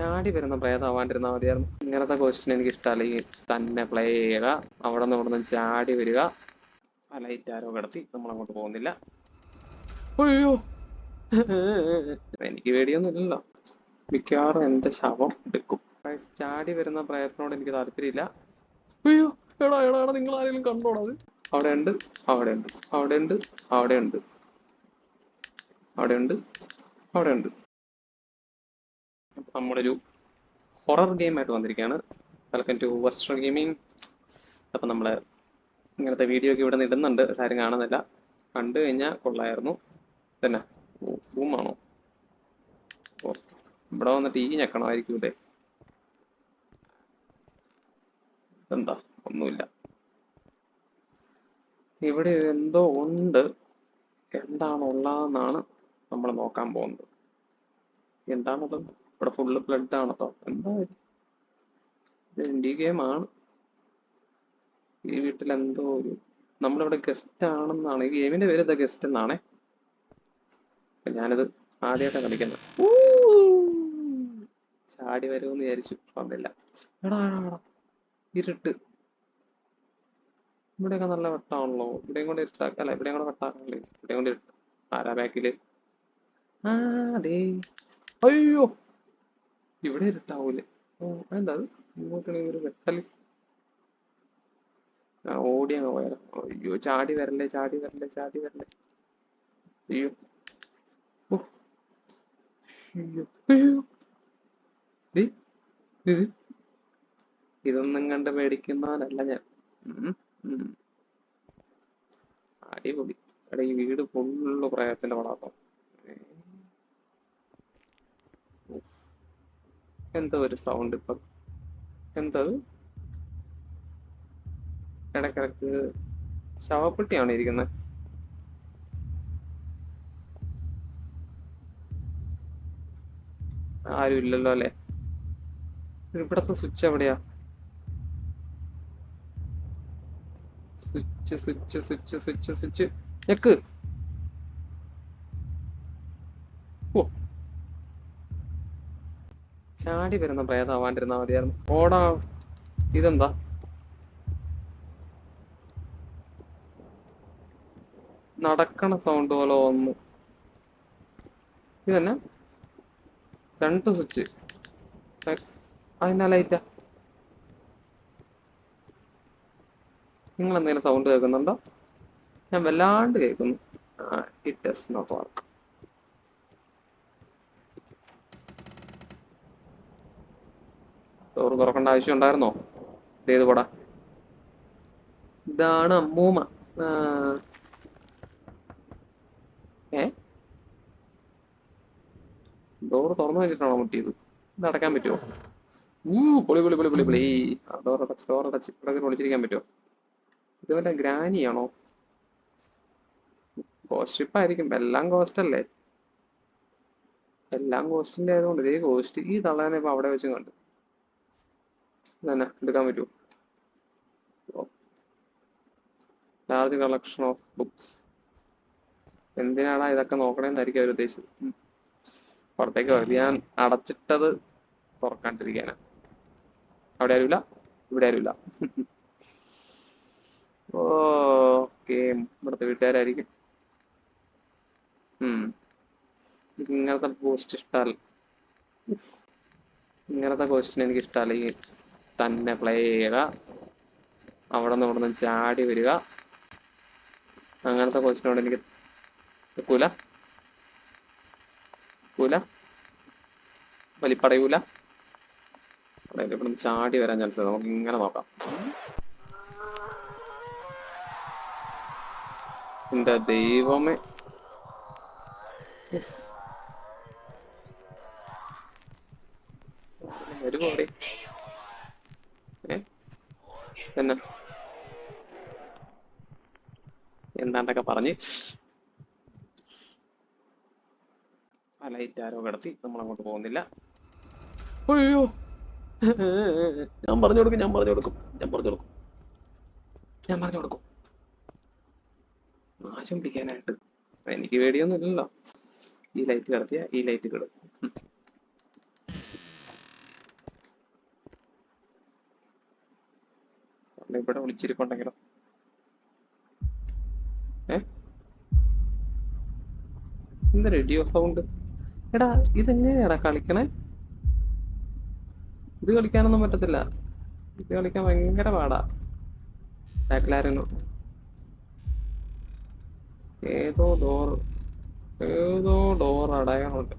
ചാടി വരുന്ന പ്രേതമാവാണ്ടിരുന്നാൽ മതിയായിരുന്നു. ഇങ്ങനത്തെ ക്വസ്റ്റ്യൻ എനിക്ക് ഇഷ്ടമല്ല ഈ തന്നെ പ്ലേ ചെയ്യുക അവിടെ നിന്ന് ഇവിടെ നിന്ന് ചാടി വരിക ലൈറ്റ് ആരോ കിടത്തി നമ്മൾ അങ്ങോട്ട് പോകുന്നില്ല. അയ്യോ. എനിക്ക് വേടിയൊന്നുമില്ലല്ലോ മിക്കവാറും എന്റെ ശവം എടുക്കും. ചാടി വരുന്ന പ്രയത്നോട് എനിക്ക് താല്പര്യമില്ല. അയ്യോ എടാ എടാ എടാ നിങ്ങൾ ആരെങ്കിലും കണ്ടോടാ അത്? അവിടെ ഉണ്ട് അവിടെ ഉണ്ട് അവിടെ ഉണ്ട് അവിടെ ഉണ്ട് അവിടെ ഉണ്ട് അവിടെ ഉണ്ട്. നമ്മളൊരു ഹൊറർ ഗെയിം ആയിട്ട് വന്നിരിക്കുകയാണ്. വെൽക്കം ടു വെസ്റ്റേൺ ഗെയിമിങ് അപ്പം നമ്മൾ ഇങ്ങനത്തെ വീഡിയോ ഒക്കെ ഇവിടെ നിന്ന് ഇടുന്നുണ്ട്. ആരും കാണുന്നില്ല. കണ്ടു കഴിഞ്ഞാൽ കൊള്ളായിരുന്നു. തന്നെ. സൂമാണോ ഓ ഇവിടെ വന്നിട്ട് ഈ ഞെക്കണമായിരിക്കും ഞെക്കണമായിരിക്കൂലേ എന്താ ഒന്നുമില്ല. ഇവിടെ എന്തോ ഉണ്ട്. എന്താണ് ഉള്ളതെന്നാണ് നമ്മൾ നോക്കാൻ പോകുന്നത്. എന്താണുള്ളത്? ഇവിടെ ഫുള്ള് ബ്ലഡ് ആണോ എന്തായാലും ഇത്? ഇത് ഗെയിം ആണ്. ഈ വീട്ടിൽ എന്തോ ഒരു നമ്മളിവിടെ ഗസ്റ്റ് ആണെന്നാണ്. ഈ ഗെയിമിന്റെ പേര് എന്താ ഗസ്റ്റ് എന്നാണേ? ഞാനിത് ആദ്യമായിട്ടാണ് കളിക്കുന്നത്. ചാടി വരുമെന്ന് വിചാരിച്ചു. വന്നില്ല. എടാ ഇരുട്ട്. ഇവിടെയൊക്കെ നല്ല വെട്ടാണല്ലോ. ഇവിടെയും കൂടെ ഇരുട്ടാക്കല്ല ഇവിടെയും കൂടെ വെട്ടാക്കല്ലേ ഇവിടെയും കൂടെ ഇരുട്ട്. ആരാ ബാക്കിൽ ആ അതെ. അയ്യോ! ഇവിടെ ഇരുട്ടാവൂലേ ഓ എന്താ അത് ഇങ്ങോട്ടാണെങ്കിൽ ഒരു വെട്ടൽ ആ ഓടി അങ്ങ് പോയാലോ. അയ്യോ ചാടി വരല്ലേ ചാടി വരല്ലേ ചാടി വരല്ലേ അയ്യോ. ഇതൊന്നും കണ്ട് പേടിക്കുന്നവനല്ല ഞാൻ. അടിപൊളി. എടാ ഈ വീട് ഫുള്ള് പ്രയത്തിന്റെ പടാട്ടോ എന്തോ ഒരു സൗണ്ട് ഇപ്പൊ. എന്തത് ഇടക്കിടക്ക് ശവപ്പെട്ടിയാണ് ഇരിക്കുന്നത് ആരും ഇല്ലല്ലോ അല്ലെ? ഇവിടത്തെ സ്വിച്ച് എവിടെയാ? Switch switch switch switch switch ഞെക്ക്. ഓ ചാടി വരുന്ന പ്രേതമാവാണ്ടിരുന്നാ മതിയായിരുന്നു. ഓടാ ഇതെന്താ? നടക്കണ സൗണ്ട് പോലെ വന്നു. ഇതന്നെ? രണ്ട് സ്വിച്ച് അതിനാ ലൈറ്റാ നിങ്ങൾ എന്തെങ്കിലും സൗണ്ട് കേൾക്കുന്നുണ്ടോ? ഞാൻ വല്ലാണ്ട് കേൾക്കുന്നു. It does not work door തുറക്കേണ്ട ആവശ്യം ഉണ്ടായിരുന്നോ? ഇതേത് പടാ. ഇതാണ് അമ്മൂമ്മ. ഏ? ഡോർ തുറന്നു വെച്ചിട്ടാണോ മുട്ടിയത്? ഇത് അടയ്ക്കാൻ പറ്റുമോ? ഊ പൊളി പൊളി പൊളി പൊളി പൊളി. ഡോർ അടച്ച് ഡോർ അടച്ച്. ഇവിടെ ഒളിച്ചിരിക്കാൻ പറ്റുമോ? ഇത് വല്ല ഗ്രാനിയാണോ? ഗോസ്റ്റ് ആയിരിക്കും. എല്ലാം കോസ്റ്റ് അല്ലേ? എല്ലാം ഗോസ്റ്റിന്റെ ആയതുകൊണ്ട്. ഇതേ കോസ്റ്റ് ഈ തള്ളാനെ ഇപ്പൊ അവിടെ വെച്ചും കണ്ടു. തന്നെ എടുക്കാൻ പറ്റുമോ ലാർജ് കളക്ഷൻ ഓഫ് ബുക്സ്. എന്തിനാടാ ഇതൊക്കെ നോക്കണേന്നായിരിക്കും അവർ ഉദ്ദേശിച്ചത്. പുറത്തേക്ക് പോയത് ഞാൻ അടച്ചിട്ടത് തുറക്കാണ്ടിരിക്കാനാ. അവിടെ ആരുമില്ല? ഇവിടെ ആരുമില്ല. ഓക്കെ. ഇവിടുത്തെ വീട്ടുകാരായിരിക്കും. ഇങ്ങനത്തെ പോസ്റ്റ് ഇഷ്ടമല്ല ഇങ്ങനത്തെ ക്വസ്റ്റ്യൻ എനിക്ക് ഇഷ്ടമല്ല ഈ തന്നെ പ്ലേ ചെയ്യുക. അവിടെ നിന്ന് ഇവിടെ നിന്ന് ചാടി വരിക. അങ്ങനത്തെ ക്വസ്റ്റ്യനോട് എനിക്ക് നിൽക്കൂല. നിൽക്കൂല. വലിപ്പടയൂല. അതായത് ഇവിടെ നിന്ന് ചാടി വരാൻ ചാൻസ് നമുക്ക് ഇങ്ങനെ നോക്കാം. എന്റെ ദൈവമേ. ഒരു ഏ എന്നാ എന്താണ്ടൊക്കെ പറഞ്ഞ്. ആ ലൈറ്റ് ആരോ കിടത്തി. നമ്മൾ അങ്ങോട്ട് പോകുന്നില്ല. അയ്യോ. ഞാൻ പറഞ്ഞു കൊടുക്കും ഞാൻ പറഞ്ഞു കൊടുക്കും ഞാൻ പറഞ്ഞു കൊടുക്കും. ഞാൻ പറഞ്ഞു കൊടുക്കും. നാശം പിടിക്കാനായിട്ട് എനിക്ക് പേടിയൊന്നും ഇല്ലല്ലോ ഈ ലൈറ്റ് കിടത്തിയ ഈ ലൈറ്റ് കിടക്കും ഉം. അല്ല ഇവിടെ ഒളിച്ചിരിപ്പുണ്ടെങ്കിലോ എന്ത് റേഡിയോ സൗണ്ട് എടാ ഇതെങ്ങനെയാടാ കളിക്കണേ? ഇത് കളിക്കാനൊന്നും പറ്റത്തില്ല. ഇത് കളിക്കാൻ ഭയങ്കര പാടാ. ബാക്കിലായിരുന്നു ഏതോ ഡോർ ഏതോ ഡോർ അടയാളുണ്ട്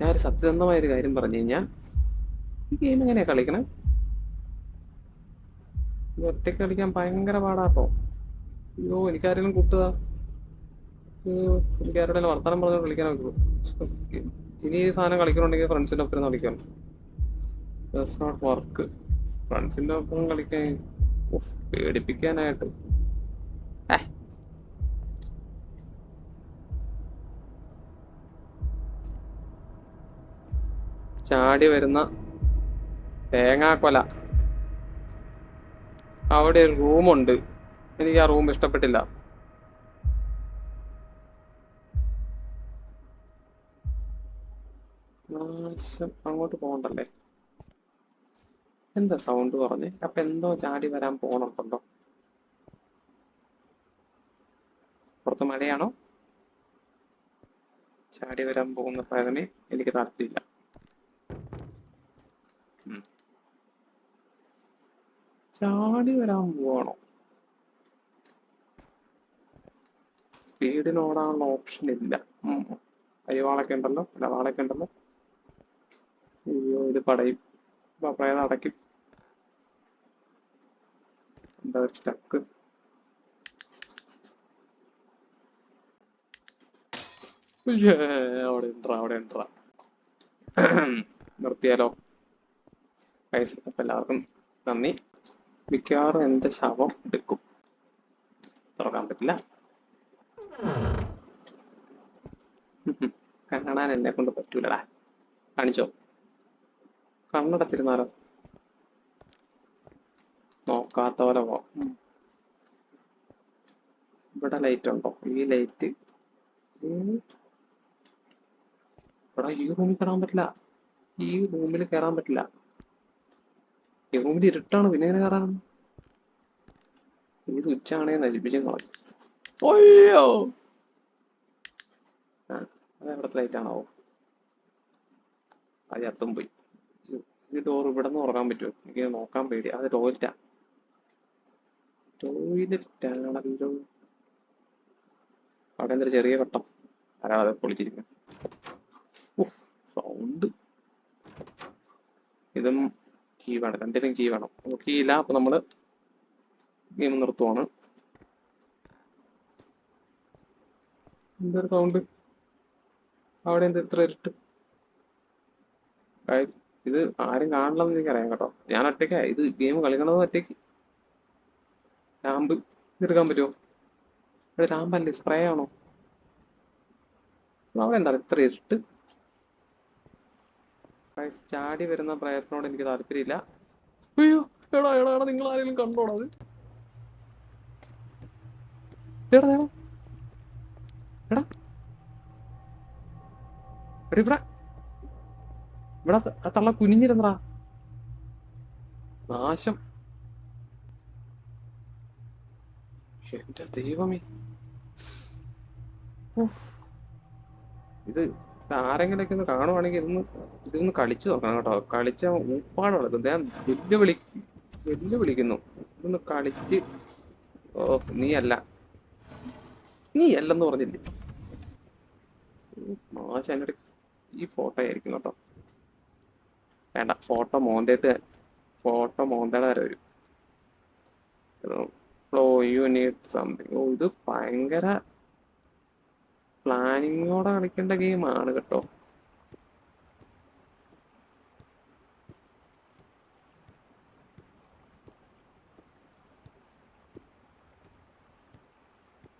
ഞാൻ ഒരു സത്യസന്ധമായ ഒരു കാര്യം പറഞ്ഞു കഴിഞ്ഞാൽ ഈ ഗെയിം എങ്ങനെയാ കളിക്കണേ? ഒറ്റയ്ക്ക് കളിക്കാൻ ഭയങ്കര പാടാട്ടോ അയ്യോ എനിക്കാരെങ്കിലും കൂട്ടുക? എനിക്ക് ആരോടെങ്കിലും വർത്തമാനം പറഞ്ഞു കളിക്കാൻ പറ്റുള്ളൂ. ഇനി ഈ സാധനം കളിക്കണമെങ്കിൽ ഫ്രണ്ട്സിന്റെ ഒപ്പം കളിക്കണം. ദസ് നോട്ട് വർക്ക് ഫ്രണ്ട്സിന്റെ ഒപ്പം കളിക്കാൻ പേടിപ്പിക്കാനായിട്ട്. ചാടി വരുന്ന തേങ്ങാക്കൊല. അവിടെ ഒരു റൂമുണ്ട്. എനിക്ക് ആ റൂം ഇഷ്ടപ്പെട്ടില്ല. അങ്ങോട്ട് പോകണ്ടല്ലേ? എന്താ സൗണ്ട് പറഞ്ഞേ? അപ്പൊ എന്തോ ചാടി വരാൻ പോണുണ്ടോ പുറത്ത് മഴയാണോ? ചാടി വരാൻ പോകുന്ന പ്രേതമേ എനിക്ക് താല്പര്യമില്ല. ചാടി വരാൻ പോവാണോ സ്പീഡിന് ഓടാനുള്ള ഓപ്ഷൻ ഇല്ല. അയ്യവാളൊക്കെ ഉണ്ടല്ലോ. ഇടവാളൊക്കെ വാളൊക്കെ ഉണ്ടല്ലോ. അയ്യോ ഇത് പടയും. പ്രേതം അടയ്ക്കും. എന്താ ഒരു സ്റ്റക്ക് അവിടെ ഉണ്ടാ അവിടെ ഉണ്ടാ നിർത്തിയാലോ? അപ്പൊ എല്ലാവർക്കും നന്ദി. മിക്കവാറും എന്റെ ശവം എടുക്കും. തുറക്കാൻ പറ്റില്ല. കാണാൻ എന്നെ കൊണ്ട് പറ്റൂലടാ. കാണിച്ചോ. കണ്ണടച്ചിരുന്നാലോ? നോക്കാത്ത പോലെ ഇവിടെ ലൈറ്റ് ഉണ്ടോ? ഈ ലൈറ്റ് ഇവിടെ ഈ റൂമിൽ കയറാൻ പറ്റില്ല. ഈ റൂമിൽ കയറാൻ പറ്റില്ല. റൂമിൽ ഇരുട്ടാണ് പിന്നെ എങ്ങനെ കയറാൻ ഈ സ്വിച്ച് ആണെങ്കിൽ നശിപ്പിച്ചും കളഞ്ഞു. ഒയ്യോ അത് അത്തും പോയി. ഈ- ഡോർ ഇവിടെ നിന്ന് തുറക്കാൻ പറ്റുമോ? എനിക്ക് നോക്കാൻ പേടി. അത് ടോയ്ലറ്റാ ടോയ്ലറ്റ് ആണല്ലോ അവിടെ എന്തൊരു ചെറിയ ഘട്ടം ആരാ അത് പൊളിച്ചിരിക്കുന്നത് സൗണ്ട് ഇതും കീ വേണം രണ്ടിനും കീ വേണം കീ ഇല്ല അപ്പൊ നമ്മൾ ഗെയിം നിർത്തുവാണ്. എന്തൊരു സൗണ്ട് അവിടെ എന്ത് ഇത്ര ഇരുട്ട്? ഇത് ആരും കാണില്ലെന്ന് എനിക്കറിയാം കേട്ടോ. ഞാൻ ഒറ്റയ്ക്കാ. ഇത് ഗെയിം കളിക്കണത് ഒറ്റയ്ക്ക്. ലാമ്പ് തീർക്കാൻ പറ്റുമോ? ഇവിടെ ലാമ്പല്ലേ സ്പ്രേ ആണോ? അവിടെ എന്താ ഇത്ര ഇരുട്ട്. ചാടി വരുന്ന പ്രയത്നോട് എനിക്ക് താല്പര്യമില്ല. അയ്യോ എടാ എടാ എടാ നിങ്ങൾ ആരെങ്കിലും കണ്ടോടാ അത്? എടാ എടാ. എടാ ഇവിടെ. തള്ള കുനിഞ്ഞിരുന്നടാ. നാശം. എന്റെ ദൈവമേ. ഇത് ആരെങ്കിലൊക്കെ ഒന്ന് കാണുവാണെങ്കിൽ ഇതൊന്ന് ഇതൊന്ന് കളിച്ചു നോക്കണം കേട്ടോ. കളിച്ച ഊപ്പാട് നടക്കും ഞാൻ വെല്ലുവിളി വെല്ലുവിളിക്കുന്നു. ഇതൊന്ന് കളിച്ച് ഓ നീ അല്ല നീ അല്ലെന്ന് പറഞ്ഞില്ലേ? മാഷ എന്നോട് ഈ ഫോട്ടോ ആയിരിക്കും കേട്ടോ. വേണ്ട ഫോട്ടോ മോന്തേട്ട് ഫോട്ടോ മോന്തയുടെ വരെ വരും നീഡ് സംതിങ് ഓ ഇത് ഭയങ്കര പ്ലാനിങ്ങോടെ കളിക്കേണ്ട ഗെയിമാണ് കേട്ടോ.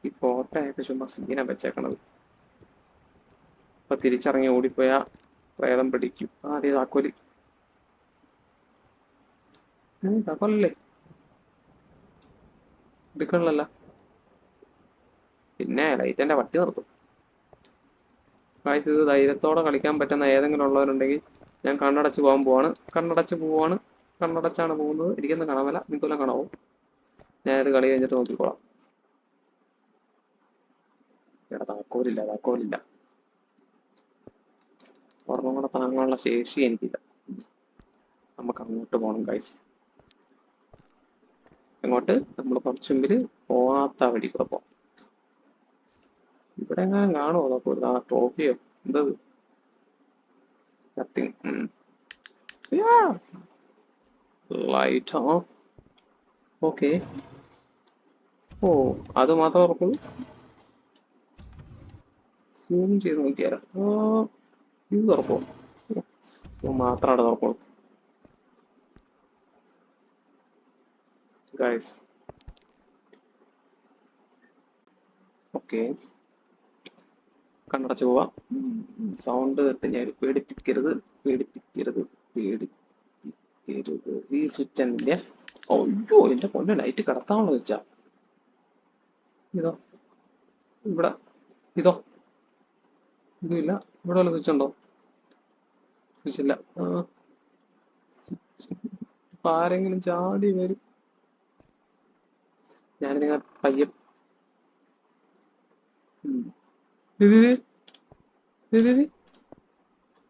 ഈ ഫോട്ടോയൊക്കെ ചുമ്മാ സീന വെച്ചേക്കണത്. അപ്പൊ തിരിച്ചറിഞ്ഞ് ഓടിപ്പോയ പ്രേതം പിടിക്കും. ആ അതെ താക്കോൽ താക്കോലല്ലേ എടുക്കണല്ലോ പിന്നെ ലൈറ്റന്റെ വട്ടി നിർത്തും. കാഴ്ച ഇത് ധൈര്യത്തോടെ കളിക്കാൻ പറ്റുന്ന ഏതെങ്കിലും ഉള്ളവരുണ്ടെങ്കിൽ ഞാൻ കണ്ണടച്ച് പോകാൻ പോവാണ്. കണ്ണടച്ച് പോവാണ്. കണ്ണടച്ചാണ് പോകുന്നത്. ഇരിക്കുന്ന കാണാമല്ല നിങ്ങൾക്കെല്ലാം കാണാവോ. ഞാനിത് കളി കഴിഞ്ഞിട്ട് നോക്കിക്കോളാം. താക്കോലില്ല താക്കോലില്ല. ഓർമ്മ കൂടെ താങ്ങാനുള്ള ശേഷി എനിക്കില്ല. നമുക്ക് അങ്ങോട്ട് പോകണം ഗൈസ് അങ്ങോട്ട് നമ്മൾ കുറച്ചു മുമ്പിൽ പോകാത്ത വഴി കൂടെ പോകാം ഇവിടെ എങ്ങനെ കാണുമോ താക്കോൽ ആ ട്രോഫിയോ എന്തത് നത്തിങ് ലൈറ്റ് ഓക്കെ ഓ അത് മാത്രം ഉറപ്പുള്ളൂ. സൂം ചെയ്ത് നോക്കിയാലോ? ഇത് തുറപ്പോ മാത്രമാണ് തുറക്കുള്ളൂ ഗൈസ് ഓക്കെ കണ്ണടച്ച് പോവാം. സൗണ്ട് കേട്ട് ഞാൻ പേടിപ്പിക്കരുത് പേടിപ്പിക്കരുത് പേടിപ്പിക്കരുത്. ഈ സ്വിച്ച് എന്റെ അയ്യോ എന്റെ പൊന്നെ ലൈറ്റ് കിടത്താണല്ലോ വെച്ചാ ഇതോ ഇവിടെ ഇതോ. ഇതുമില്ല. ഇവിടെ വല്ല സ്വിച്ച് ഉണ്ടോ? സ്വിച്ച് ഇല്ല. ഇപ്പൊ ആരെങ്കിലും ചാടി വരും. ഞാനിങ്ങനെ പയ്യെ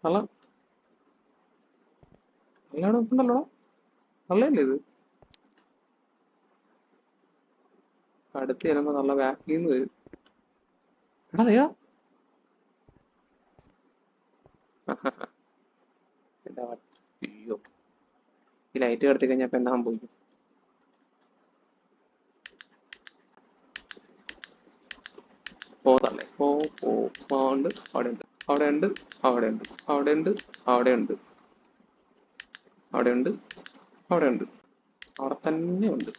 അല്ല അല്ലാടെ ഉണ്ടല്ലോ നല്ലല്ലേ ഇത്? അടുത്ത് ചെല്ലുമ്പോ നല്ല ബാക്കിന്ന് വരും. എടാ അയ്യോ. ഈ ലൈറ്റ് കടത്തി കഴിഞ്ഞപ്പോ എന്താ സംഭവിക്കും പോതല്ലേ പോ പോ പോണ്ട് അവിടെ ഉണ്ട്. അവിടെ ഉണ്ട് അവിടെ ഉണ്ട്. അവിടെ ഉണ്ട് അവിടെ ഉണ്ട്. അവിടെ ഉണ്ട് അവിടെ ഉണ്ട്. അവിടെ തന്നെ ഉണ്ട്.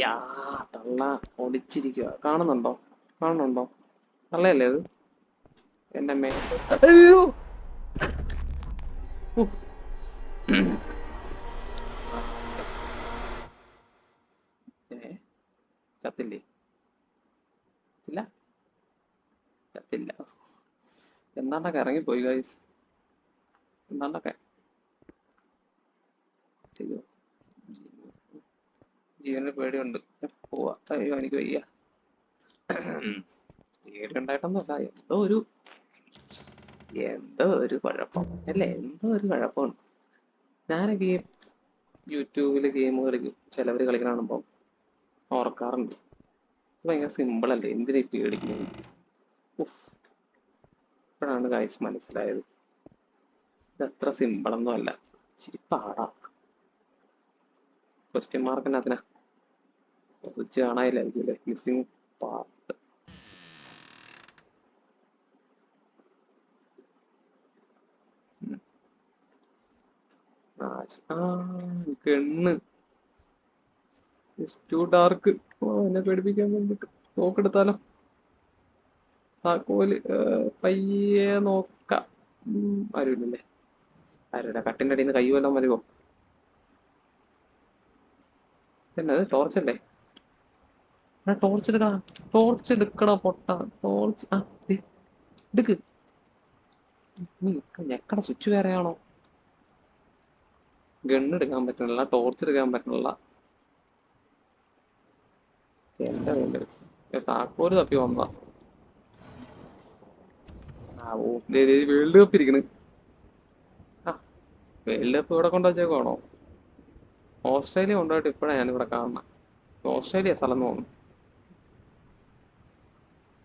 യാ തള്ള ഒളിച്ചിരിക്കുക കാണുന്നുണ്ടോ? കാണുന്നുണ്ടോ? തള്ളയല്ലേ അത്? എന്റെ മേ അയ്യോ! ചത്തില്ലേ? ഇല്ല ചത്തില്ല എന്താണ്ടൊക്കെ ഇറങ്ങിപ്പോയി ഗൈസ് എന്താണ്ടൊക്കെ ജീവന് പേടിയുണ്ട്. പോവാ. അയ്യോ എനിക്ക് വയ്യ. പേടി ഉണ്ടായിട്ടൊന്നുമല്ല. എന്തോ ഒരു എന്തോ ഒരു കുഴപ്പം. അല്ലേ? എന്തോ ഒരു കുഴപ്പമുണ്ട്. ഞാനൊക്കെ ഈ യൂട്യൂബിൽ ഗെയിം കളിക്കും ചിലവർ കളിക്കണ കാണുമ്പോൾ ഓർക്കാറുണ്ട്. ഭയങ്കര സിമ്പിൾ അല്ലേ? എന്തിനാ പേടിക്കുന്നത്. ഇപ്പോഴാണ് ഗൈസ് മനസ്സിലായത്. ഇത് അത്ര സിമ്പിൾ ഒന്നും അല്ല. ഇച്ചിരി പാടാ. ക്വസ്റ്റ്യൻ മാർക്ക് അതിനാ. സ്വിച്ച് കാണാനില്ലായിരിക്കും അല്ലേ? മിസ്സിങ് പാർട്ട് ആ ഗണ്ണ്. ടു ഡാർക്ക് ഓ എന്നെ പേടിപ്പിക്കാൻ വേണ്ടിട്ട്. നോക്കെടുത്താലോ താക്കോൽ പയ്യെ നോക്കാം. ആരുമില്ലല്ലേ ആരുടെ കട്ടിന്റെ അടിയിൽ നിന്ന് കൈ വല്ലതും വരുമോ എന്നത് ടോർച്ച് അല്ലേ? ടോർച്ച് എടുക്കണം ടോർച്ച് എടുക്കണം പൊട്ട. ടോർച്ച് ആ എടുക്ക്. ഞെക്കട സ്വിച്ച് വേറെയാണോ? ഗണ്ണെടുക്കാൻ പറ്റണില്ല ടോർച്ച് എടുക്കാൻ പറ്റണില്ല എന്റെ വേണ്ടത് താക്കോൽ തപ്പി വന്ന വേൾഡ് കപ്പ് ഇരിക്കണ്. വേൾഡ് കപ്പ് ഇവിടെ കൊണ്ടുവച്ചേക്കാണോ ഓസ്ട്രേലിയ കൊണ്ടുപോയിട്ട് ഇപ്പോഴാണ് ഞാനിവിടെ കാണുന്നത് ഓസ്ട്രേലിയ സ്ഥലം തോന്നുന്നു.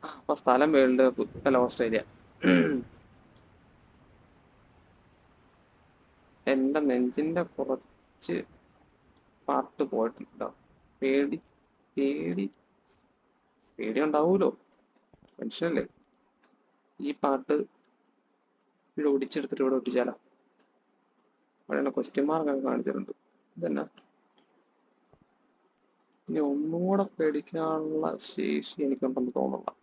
അപ്പൊ സ്ഥലം വേൾഡ് കപ്പ് അല്ല ഓസ്ട്രേലിയ. എന്റെ നെഞ്ചിന്റെ കുറച്ച് പാർട്ട് പോയിട്ടുണ്ടോ പേടി. പേടി. പേടി ഉണ്ടാവൂലോ മനുഷ്യനല്ലേ? ഈ പാട്ട് ഇവിടെ ഒടിച്ചെടുത്തിട്ട് ഇവിടെ ഒട്ടിച്ചാലോ? അവിടെ ക്വസ്റ്റ്യൻ മാർക്കൊക്കെ കാണിച്ചിട്ടുണ്ട്. ഇതന്നെ? ഇനി ഒന്നുകൂടെ പേടിക്കാനുള്ള ശേഷി എനിക്കുണ്ടെന്ന് തോന്നുന്നില്ല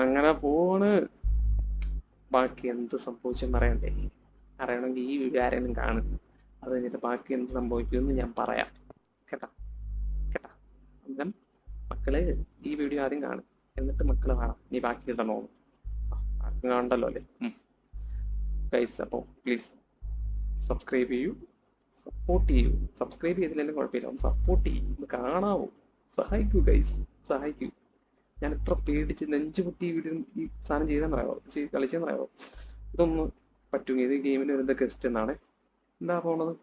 ഞാനങ്ങനെ പോണ്. ബാക്കി എന്ത് സംഭവിച്ചെന്ന് അറിയണ്ടേ? അറിയണമെങ്കിൽ ഈ വീഡിയോ ആരെങ്കിലും കാണും. അത് കഴിഞ്ഞിട്ട് ബാക്കി എന്ത് സംഭവിക്കുമെന്ന് ഞാൻ പറയാം. കേട്ടാ? കേട്ടാ? അന്നേരം മക്കൾ ഈ വീഡിയോ ആദ്യം കാണും. എന്നിട്ട് മക്കൾ കാണാം. നീ ബാക്കി ഇടണോ ആർക്കും കാണണ്ടല്ലോ അല്ലേ? ഗൈസ് അപ്പോൾ പ്ലീസ് സബ്സ്ക്രൈബ് ചെയ്യൂ. സപ്പോർട്ട് ചെയ്യൂ. സബ്സ്ക്രൈബ് ചെയ്തില്ലെങ്കിലും കുഴപ്പമില്ല. സപ്പോർട്ട് ചെയ്യൂ. കാണാവൂ. സഹായിക്കൂ ഗൈസ് സഹായിക്കൂ. ഞാൻ എത്ര പേടിച്ച് നെഞ്ച് പൊട്ടി ഈ വീഡിയോ ഈ സാധനം ചെയ്തെന്നറിയാവോ കളിച്ചെന്നറിയാവോ ഇതൊന്നും പറ്റുമെങ്കിൽ ഇത് ഗെയിമിന് വരുന്ന ഗസ്റ്റ് എന്നാണ്. എന്താ പോണത്?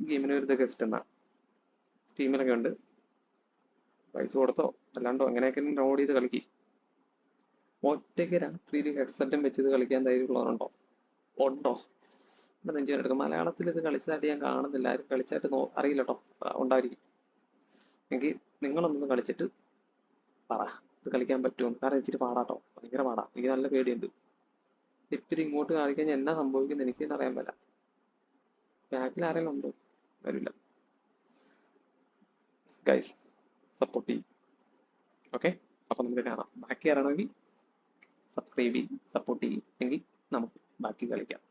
ഗെയിമിന് വരുന്ന ഗസ്റ്റ് എന്നാ? സ്റ്റീമിലൊക്കെ ഉണ്ട്. പൈസ കൊടുത്തോ? അല്ലാണ്ടോ? അങ്ങനെയൊക്കെ ഡൗൺലോഡ് ചെയ്ത് കളിക്കി. ഒറ്റയ്ക്ക് രാത്രിയിൽ ഹെഡ്സെറ്റും വെച്ച് ഇത് കളിക്കാൻ ധൈര്യമുള്ളവരുണ്ടോ? ഉണ്ടോ? എന്റെ നെഞ്ചു എടുക്കും? മലയാളത്തിൽ ഇത് കളിച്ചതായിട്ട് ഞാൻ കാണുന്നില്ല. ആരും കളിച്ചായിട്ട് നോ അറിയില്ല കേട്ടോ. ഉണ്ടായിരിക്കും. എങ്കിൽ നിങ്ങളൊന്ന് കളിച്ചിട്ട് പറ. ഇത് കളിക്കാൻ പറ്റുമോ കാരണം ഇച്ചിരി പാടാട്ടോ. ഭയങ്കര പാടാ. എനിക്ക് നല്ല പേടിയുണ്ട്. ഇപ്പിത് ഇങ്ങോട്ട് കാണിക്കാൻ എന്നാ സംഭവിക്കുന്നത് എനിക്ക് അറിയാൻ പറ്റില്ല. ബാക്കിൽ ആരെങ്കിലും ഉണ്ടോ? വരില്ല. ഗൈസ് സപ്പോർട്ട് ചെയ്യും. ഓക്കെ അപ്പൊ നമുക്ക് കാണാം. ബാക്കി അറിയണമെങ്കിൽ സബ്സ്ക്രൈബ് ചെയ്യും സപ്പോർട്ട് ചെയ്യും. എങ്കിൽ നമുക്ക് ബാക്കി കളിക്കാം.